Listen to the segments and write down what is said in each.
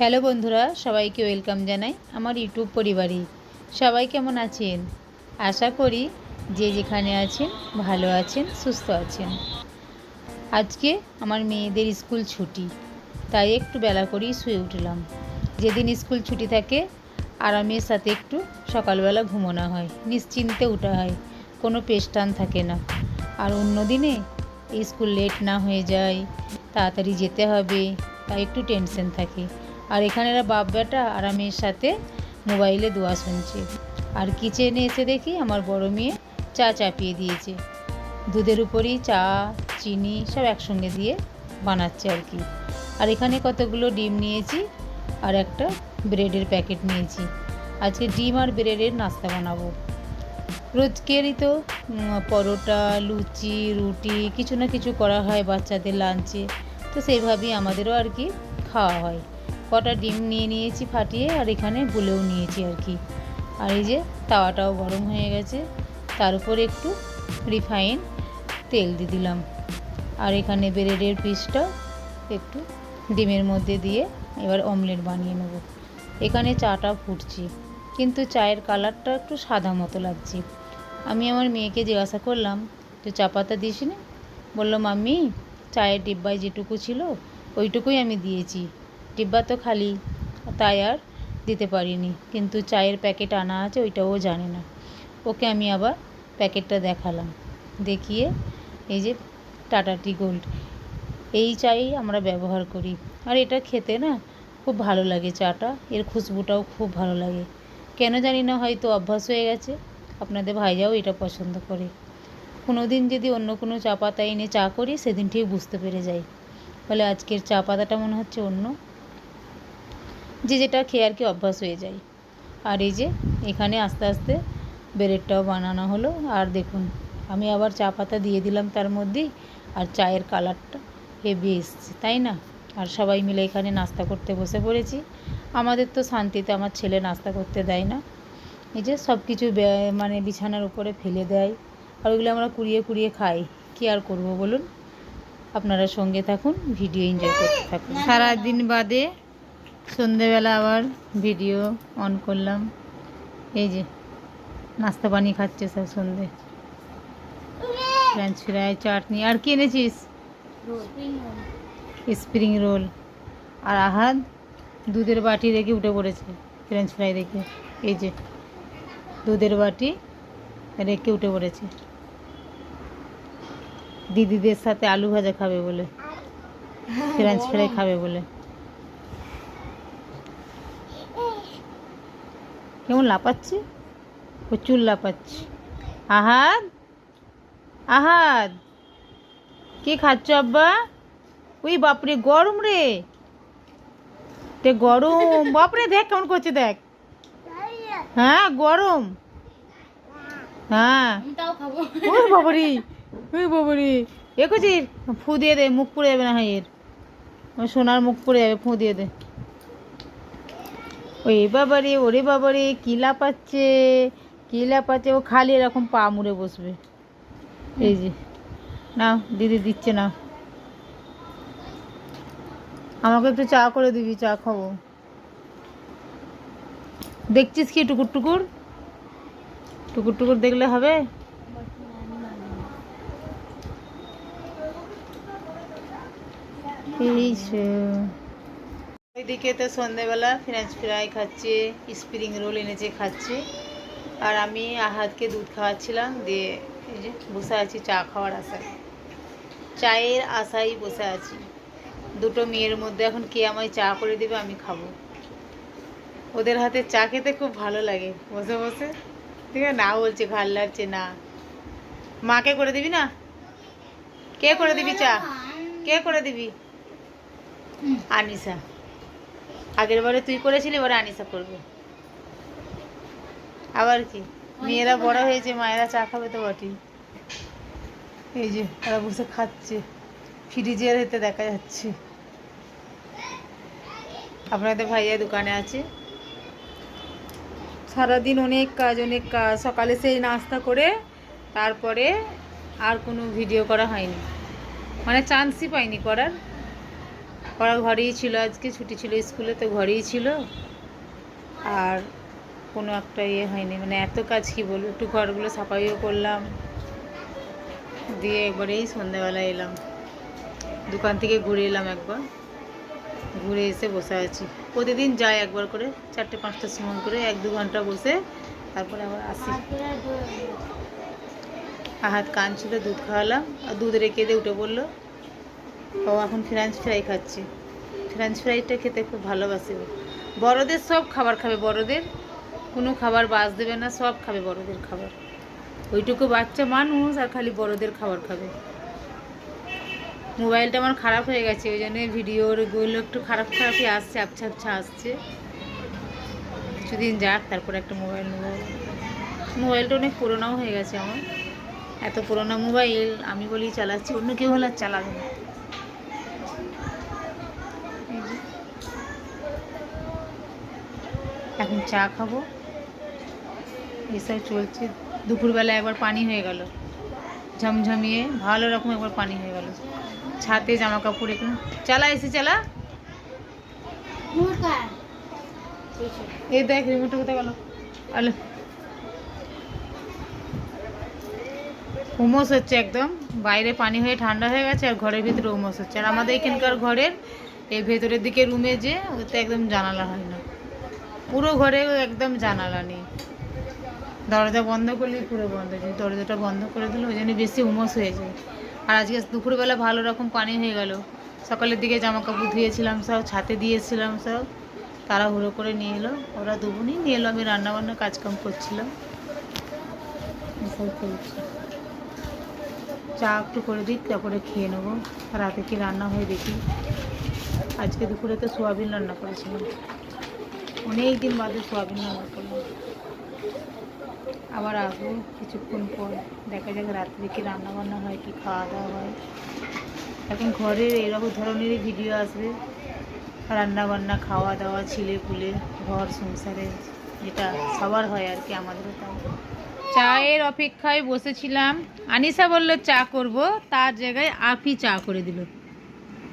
Hello বন্ধুরা, সবাইকে welcome জানাই আমার ইউটিউব পরিবারে। সবাই কেমন আছেন? আশা করি যে যেখানে আছেন, ভালো আছেন, সুস্থ আছেন। আজকে আমার মেয়েদের স্কুল ছুটি, তাই একটু বেলা করেই শুয়ে উঠলাম। যেদিন স্কুল ছুটি থাকে, আরামের সাথে একটু সকালবেলা ঘুমোনো হয়, নিশ্চিন্তে উঠা হয়, কোনো পেস্টান থাকে না। আর অন্য দিনে স্কুল লেট না হয়ে যায়, তাড়াতাড়ি যেতে হবে, তাই একটু টেনশন থাকে। আর এখানে এরা বাপ বেটা আর আরামের সাথে মোবাইলে দোয়া শুনছে। আর কিচেনে এসে দেখি আমার বড় মেয়ে চা চাপিয়ে দিয়েছে। দুধের উপরই চা, চিনি সব একসঙ্গে দিয়ে বানাচ্ছে আর কি। আর এখানে কতগুলো ডিম নিয়েছি আর একটা ব্রেডের প্যাকেট নিয়েছি। আজকে ডিম আর ব্রেডের নাস্তা বানাবো। রোজকেরই তো পরোটা, লুচি, রুটি কিছু না কিছু করা হয় বাচ্চাদের লাঞ্চে। তো সেইভাবেই আমাদেরও আর কি খাওয়া হয়। কটা ডিম নিয়ে নিয়েছি ফাটিয়ে, আর এখানে গুলেও নিয়েছি আর কি। আর এই যে তাওয়াটাও গরম হয়ে গেছে, তার উপরে একটু রিফাইন তেল দিয়ে দিলাম। আর এখানে ব্রেডের পিসটা একটু ডিমের মধ্যে দিয়ে এবার অমলেট বানিয়ে নেব। এখানে চাটা ফুটছে, কিন্তু চায়ের কালারটা একটু সাদা মতো লাগছে। আমি আমার মেয়েকে জিজ্ঞাসা করলাম, তো চা পাতা দিস নি বলল, মাম্মি, চায়ের ডিব্বায় যেটুকু ছিল, ওইটুকুই আমি দিয়েছি। ডিব্বা তো খালি তাই আর দিতে পারিনি। কিন্তু চায়ের প্যাকেট আনা আছে, ওইটাও জানে না। ওকে আমি আবার প্যাকেটটা দেখালাম। দেখিয়ে এই যে টাটা টি গোল্ড। এই চাই আমরা ব্যবহার করি। আর এটা খেতে না খুব ভালো লাগে চাটা। এর খুশবুটাও খুব ভালো লাগে। কেন জানি না, হয়তো অভ্যাস হয়ে গেছে। আপনাদের ভাইজাও এটা পছন্দ করে। কোনো দিন যদি অন্য কোনো চা পাতা এনে চা করি সেদিন ঠিক বুঝতে পেরে যাই। ফলে আজকের চা পাতাটা মনে হচ্ছে অন্য। যে যেটা খেয়ে আর কি অভ্যাস হয়ে যায়। আর এই যে, এখানে আস্তে আস্তে ব্রেডটাও বানানো হলো। আর দেখুন, আমি আবার চা পাতা দিয়ে দিলাম তার মধ্যেই, আর চায়ের কালারটা হেভি এসছে, তাই না? আর সবাই মিলে এখানে নাস্তা করতে বসে পড়েছি। আমাদের তো শান্তিতে আমার ছেলে নাস্তা করতে দেয় না। এই যে সব কিছু মানে বিছানার উপরে ফেলে দেয়। আর ওইগুলো আমরা কুড়িয়ে কুড়িয়ে খাই। কি আর করব বলুন? আপনারা সঙ্গে থাকুন, ভিডিও এনজয় করতে থাকুন। সারাদিন বাদে সন্ধেবেলা আবার ভিডিও অন করলাম। এই যে, নাস্তা পানি খাচ্ছে সব সন্ধে। ফ্রেঞ্চ ফ্রাই চাটনি, আর কি এনেছিস? স্প্রিং রোল আর আহাদ দুধের বাটি রেখে উঠে পড়েছে ফ্রেঞ্চ ফ্রাই রেখে এই যে, দুধের বাটি রেখে উঠে পড়েছে। দিদিদের সাথে আলু ভাজা খাবে বলে। ফ্রেঞ্চ ফ্রাই খাবে বলে। কেমন লাপাচ্ছে প্রচুর লাপাচ্ছে আহাদ? আহাদ? কি খাচ্ছ আব্বা? ওই বাপরে গরম রে। তে গরম। বাপরে দেখ কেমন করছে দেখ। হ্যাঁ গরম। হ্যাঁ। ওই বাবারি ওই বাবারি এ ফু দিয়ে দে মুখ পুড়ে যাবে না হয় এর। ওই সোনার মুখ পুড়ে যাবে ফু দিয়ে দে। ওই বাবারে, ওরে বাবারে, কি লাপাচ্ছে কি লাপাচ্ছে ও খালি এরকম পা মুড়ে বসবে। এই যে, নাও, দিদি দিচ্ছে না আমাকে একটু চা করে দিবি, চা খাব। দেখছিস কি টুকুর টুকুর? টুকুর টুকুর দেখলে হবে? এই ওইদিকে তো সন্ধেবেলা ফ্রেঞ্চ ফ্রাই খাচ্ছে, স্প্রিং রোল এনেছে খাচ্ছে। আর আমি আহাদকে দুধ খাওয়াচ্ছিলাম, দিয়ে এই যে বসে আছি, চা খাওয়ার আশায়। চায়ের আশায় বসে আছি। দুটো মেয়ের মধ্যে এখন কে আমায় চা করে দেবে আমি খাব। ওদের হাতে চা খেতে খুব ভালো লাগে, বসে বসে। ঠিক আছে, না বলছে ভালো লাগছে না। মাকে করে দিবি না? কে করে দিবি চা? কে করে দিবি? আনিসা। আগের বারে তুই করেছিলি, এবারে আনিসা করবে। আবার কি? মেয়েরা বড় হয়েছে, মায়েরা চা খাবে তো বটেই। এই যে তারা বসে খাচ্ছে। ফ্রিজের হেতে দেখা যাচ্ছে। আপনাদের ভাইয়া দোকানে আছে? সারাদিন অনেক কাজ অনেক কাজ। সকালে সেই নাস্তা করে, তারপরে আর কোনো ভিডিও করা হয়নি। মানে চান্সই পাইনি করার। ওরা ঘরেই ছিল, আজকে ছুটি ছিল স্কুলে, তো ঘরেই ছিল। আর কোনো একটা ইয়ে হয়নি মানে এত কাজ কি বলব, একটু ঘরগুলো সাফাইও করলাম। দিয়ে একবারে এই সন্ধ্যাবেলা এলাম। দোকান থেকে ঘুরে এলাম একবার। ঘুরে এসে বসে আছি। প্রতিদিন যাই একবার করে, চারটে পাঁচটার সময় করে, এক দু ঘণ্টা বসে, তারপরে আবার আসি। হাত কান ছিল দুধ খাওয়ালাম, আর দুধ রেখে দিয়ে উঠে পড়ল। ও এখন ফ্রেঞ্চ ফ্রাই খাচ্ছি। ফ্রেঞ্চ ফ্রাইটা খেতে খুব ভালোবাসে বড়দের সব খাবার খাবে, বড়দের। কোনো খাবার বাস দেবে না, সব খাবে বড়দের খাবার। ওইটুকু বাচ্চা মানুষ আর খালি বড়দের খাবার খাবে। মোবাইলটা আমার খারাপ হয়ে গেছে, ওই জন্য ভিডিওরগুলো একটু খারাপ খারাপই আসছে, আবছা আবছা আসছে। কিছুদিন যাক, তারপর একটা মোবাইল নেব। মোবাইলটা অনেক পুরোনাও হয়ে গেছে আমার। এত পুরোনো মোবাইল, আমি বলি চালাচ্ছি, অন্য কেউ হলে চালাবে না এই যে। এখন চা খাব। এসব চলছে। দুপুরবেলা একবার পানি হয়ে গেল। ঝমঝমিয়ে ভালো রকম একবার পানি হয়ে গেল। ছাতে জামা কাপড় এখানে চালা এসে চালা? এই দেখ রিমোটটা কোথায় গেল? আলো। উমস হচ্ছে একদম। বাইরে পানি হয়ে ঠান্ডা হয়ে গেছে আর ঘরের ভিতরে উমস হচ্ছে। আর আমাদের এখানকার ঘরের এই ভেতরের দিকে রুমে যে ওতে একদম জানালা হয় না। পুরো ঘরে একদম জানালা নেই। দরজা বন্ধ করলে পুরো বন্ধ যদি দরজাটা বন্ধ করে দিলে ওই জন্য বেশি উমস হয়ে যায়। আর আজকে দুপুরবেলা ভালো রকম পানি হয়ে গেল। সকালের দিকে জামা কাপড় ধুয়েছিলাম সব, ছাতে দিয়েছিলাম সব। তারা হুড়ো করে নিয়ে এলো। ওরা দুবুনি নিয়ে এলো। আমি রান্নাবান্না কাজকাম করছিলাম। চা একটু করে দিই, তারপরে খেয়ে নেব। রাতে কি রান্না হয় দেখি। আজকে দুপুরে তো সোয়াবিন রান্না করেছিলাম। অনেক দিন বাদে সোয়াবিন রান্না করলাম। আবার আসব কিছুক্ষণ পর। দেখা যাক রাত্রে কি রান্না বান্না হয়, কি খাওয়া দাওয়া হয়। এখন ঘরের এরকম ধরনেরই ভিডিও আসবে। রান্না বান্না খাওয়া দাওয়া ছিলে পুলে ঘর, সংসারে, যেটা সবার হয় আর কি আমাদেরও তাই। চায়ের অপেক্ষায় বসেছিলাম। আনিসা বলল, চা করব। তার জায়গায় আফি চা করে দিল।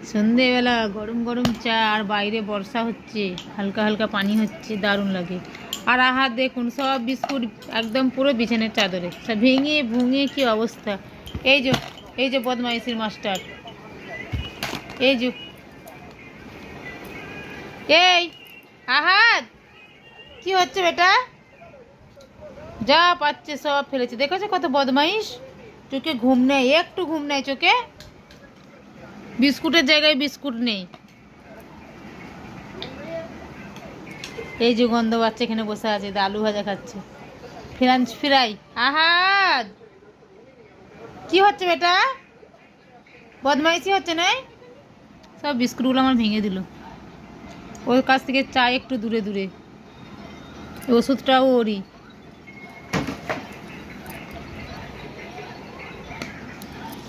সন্ধেবেলা গরম গরম চা আর বাইরে বর্ষা হচ্ছে, হালকা হালকা পানি হচ্ছে, দারুণ লাগে। আর আহা দেখুন, সব বিস্কুট একদম পুরো বিছানের চাদরে সব ভেঙে ভুঙে কি অবস্থা। এই যে এই যে বদমাইশির মাস্টার। এই যে। এই আহাদ কি হচ্ছে বেটা? যা পাচ্ছে সব ফেলেছে। দেখেছ কত বদমাইশ? চোখে ঘুম নেই, একটু ঘুম নেই চোখে। বিস্কুটের জায়গায় বিস্কুট নেই। এই যে গন্ধ বাচ্চা এখানে বসে আছে আলু ভাজা খাচ্ছে। French fry. আহাদ! কি হচ্ছে বেটা? বদমাইশি হচ্ছে না সব বিস্কুটগুলো আমার ভেঙে দিল। ওর কাছ থেকে চা একটু দূরে দূরে। ওষুধটাও ওরই।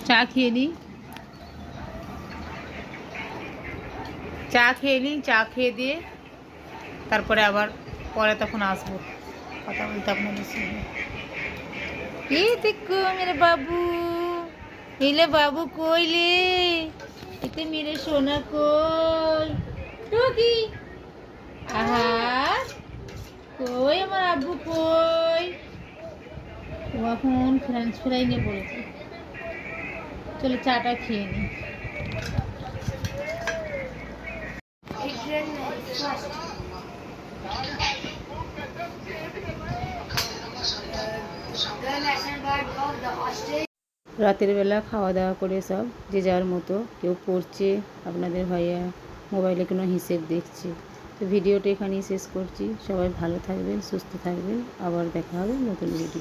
চা খেয়ে নিই চা খেয়ে নিই, চা খেয়ে দিয়ে তারপরে আবার পরে তখন আসব। কথা বলতে আপনাদের সঙ্গে। এই দেখো মেরে বাবু, এলে বাবু কইলে এতে মেরে সোনা কই? টুকি আহা কই আমার আব্বু কই? ও এখন ফ্রেঞ্চ ফ্রাই নিয়ে পড়েছে চলো চাটা খেয়ে নিই। রাতের বেলা খাওয়া দাওয়া করে সব, যে যার মতো। কেউ পড়ছে, আপনাদের ভাইয়া মোবাইলে কোনো হিসেব দেখছে। তো ভিডিওটা এখানেই শেষ করছি। সবাই ভালো থাকবেন, সুস্থ থাকবেন। আবার দেখা হবে নতুন ভিডিও